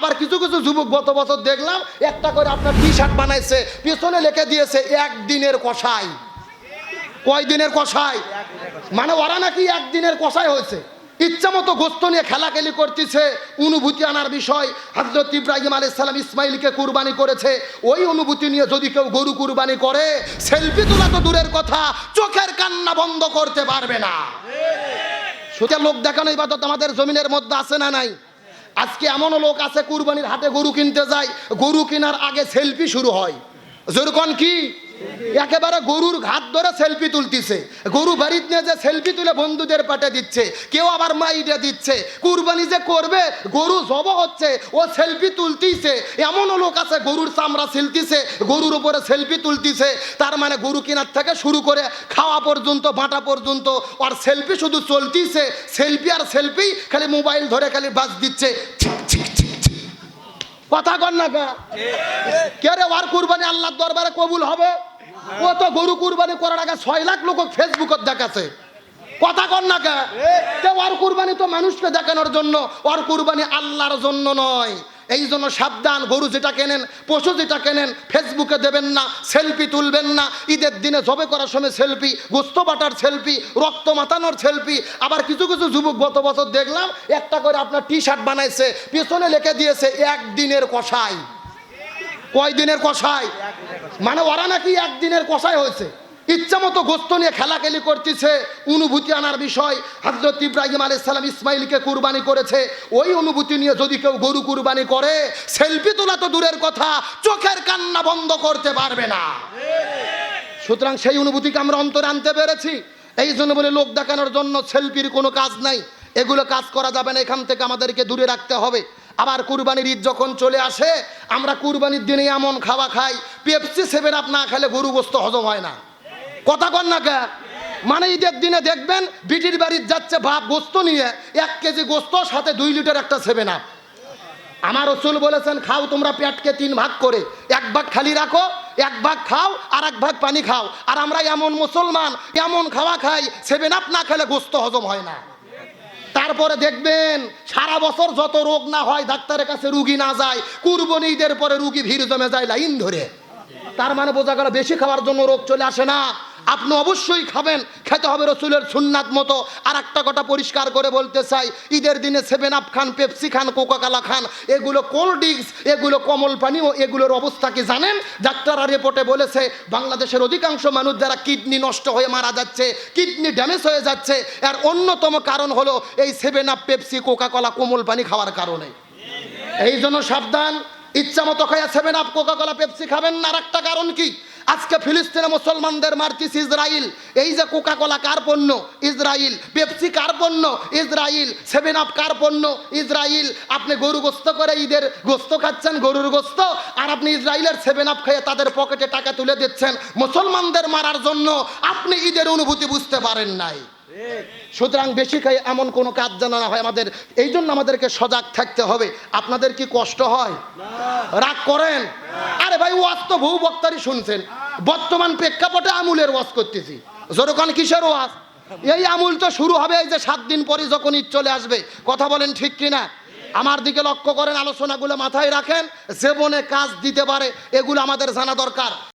আবার কিছু কিছু যুবক গত বছর দেখলাম, একটা করে আপনার টি শার্ট বানাইছে, পিছনে লেখে দিয়েছে, একদিনের কষাই কয় দিনের কষাই মানে ওরা নাকি একদিনের কষাই হয়েছে। ইচ্ছা মতো গোস্ত নিয়ে খেলাখেলি করতেছে, অনুভূতি আনার বিষয়। হজরত ইব্রাহিম আলাইহিস সালাম ইসমাইলকে কুরবানি করেছে। ওই অনুভূতি নিয়ে যদি কেউ গরু কুরবানি করে, সেলফি তোলা তো দূরের কথা, চোখের কান্না বন্ধ করতে পারবে না। সুতরাং লোক দেখানো ইবাদত আমাদের জমিনের মধ্যে আছে না নাই? আজকে এমনও লোক আছে কুরবানির হাটে গরু কিনতে যায়, গরু কেনার আগে সেলফি শুরু হয়। যেরকম কি? একেবারে গরুর ঘাত ধরে সেলফি তুলতেছে গরু বাড়িতে নিয়ে যে সেলফি তুলে বন্ধুদের পাঠে দিচ্ছে, কেউ আবার মাইডে দিচ্ছে, কুরবানি যে করবে, গরু জব হচ্ছে, ও সেলফি তুলতিছে এমনও লোক আছে, গরুর চামড়া ছিলতিছে, গরুর উপরে সেলফি তুলতিছে, তার মানে গরু কেনার থেকে শুরু করে খাওয়া পর্যন্ত, বাঁটা পর্যন্ত আর সেলফি শুধু চলতিছে সেলফি আর সেলফি খালি মোবাইল ধরে খালি বাস দিচ্ছে। কথা কর না কে? রে ওর কুরবানি আল্লাহর দরবারে কবুল হবে? ও তো গরু কুরবানি করার আগে ছয় লাখ লোক ফেসবুকত দেখাছে। কথা কর না কে? কে ওর কুরবানি তো মানুষকে দেখানোর জন্য ওর কুরবানি আল্লাহর জন্য নয়। এই জন্য সাবধান, গরু যেটা কেনেন, পশু যেটা কেনেন ফেসবুকে দেবেন না সেলফি তুলবেন না। ঈদের দিনে জবে করার সময় সেলফি গোস্ত বাটার সেলফি রক্ত মাতানোর সেলফি আবার কিছু কিছু যুবক গত বছর দেখলাম, একটা করে আপনার টি শার্ট বানাইছে, পিছনে লেখে দিয়েছে, একদিনের কষাই কয় দিনের কষাই মানে ওরা নাকি একদিনের কষাই হয়েছে। ইচ্ছা মতো গোস্ত নিয়ে খেলাখেলি করতেছে। অনুভূতি আনার বিষয় হজরত ইব্রাহিম আলাইহিস সালাম ইসমাইলকে কুরবানি করেছে। ওই অনুভূতি নিয়ে যদি কেউ গরু কুরবানি করে, সেলফি তোলা তো দূরের কথা, চোখের কান্না বন্ধ করতে পারবে না। সুতরাং সেই অনুভূতিকে আমরা অন্তরে আনতে পেরেছি। এই জন্য বলে লোক দেখানোর জন্য সেলফির কোনো কাজ নাই। এগুলো কাজ করা যাবে না, এখান থেকে আমাদেরকে দূরে রাখতে হবে। আবার কুরবানির ঈদ যখন চলে আসে, আমরা কুরবানির দিনে এমন খাওয়া খাই, পেপসি সেভেন আপ না খেলে গরু গোস্ত হজম হয় না। কথা কন না কে? মানে ঈদের দিনে দেখবেন বিটির বাড়ির যাচ্ছে ভাব গোস্ত নিয়ে, এক কেজি গোস্ত, সাথে দুই লিটার একটা সেভেন আপ। আমার রসুল বলেছেন, খাও তোমরা পেটকে তিন ভাগ করে, এক ভাগ খালি রাখো, এক ভাগ খাও আর এক ভাগ পানি খাও। আর আমরা এমন মুসলমান, এমন খাওয়া খাই, সেভেন আপ না খেলে গোস্ত হজম হয় না। তারপরে দেখবেন, সারা বছর যত রোগ না হয়, ডাক্তারের কাছে রুগী না যায়, কুরবানি ঈদের পরে রুগী ভিড় জমে যায় লাইন ধরে। তার মানে বোঝা গেল, বেশি খাওয়ার জন্য রোগ চলে আসে না। আপনি অবশ্যই খাবেন, খেতে হবে রসুলের সুন্নাত মতো। আর একটা কথা পরিষ্কার করে বলতে চাই, ঈদের দিনে সেভেন আপ খান পেপসি খান কোকাকালা খান, এগুলো কোল্ড ড্রিঙ্কস এগুলো কমল পানীয় এগুলোর অবস্থা কি জানেন? ডাক্তাররা রিপোর্টে বলেছে, বাংলাদেশের অধিকাংশ মানুষ যারা কিডনি নষ্ট হয়ে মারা যাচ্ছে, কিডনি ড্যামেজ হয়ে যাচ্ছে, এর অন্যতম কারণ হলো এই seven up Pepsi coca cola কোমল পানি খাওয়ার কারণে। এই জন্য সাবধান, ইচ্ছা মতো খাইয়া seven up coca cola Pepsi খাবেন না। আর একটা কারণ কি? আজকে ফিলিস্তিনে মুসলমানদের মারতিস ইসরায়েল এই যে কোকা কোলা কার পণ্য? ইসরায়েল পেপসি কার পণ্য? ইসরায়েল সেভেন আপ কার পণ্য? ইসরায়েল আপনি গরু গোস্ত করে ঈদের গোস্ত খাচ্ছেন গরুর গোস্ত আর আপনি ইসরায়েলের সেভেন আপ খেয়ে তাদের পকেটে টাকা তুলে দিচ্ছেন। মুসলমানদের মারার জন্য আপনি ঈদের অনুভূতি বুঝতে পারেন নাই। সুতরাং বেশি খাই এমন কোনো কাজ জানা না হয়। আমাদের এই জন্য আমাদেরকে সজাগ থাকতে হবে। আপনাদের কি কষ্ট হয়? রাগ করেন? আরে ভাই ওয়াজ তো বহু বক্তারই শুনছেন। বর্তমান প্রেক্ষাপটে আমুলের ওয়াজ করতেছি। জোরকান কিসের ওয়াজ? এই আমুল তো শুরু হবে এই যে সাত দিন পরে যখন ঈদ চলে আসবে। কথা বলেন ঠিক কিনা? আমার দিকে লক্ষ্য করেন, আলোচনাগুলো মাথায় রাখেন জীবনে কাজ দিতে পারে, এগুলো আমাদের জানা দরকার।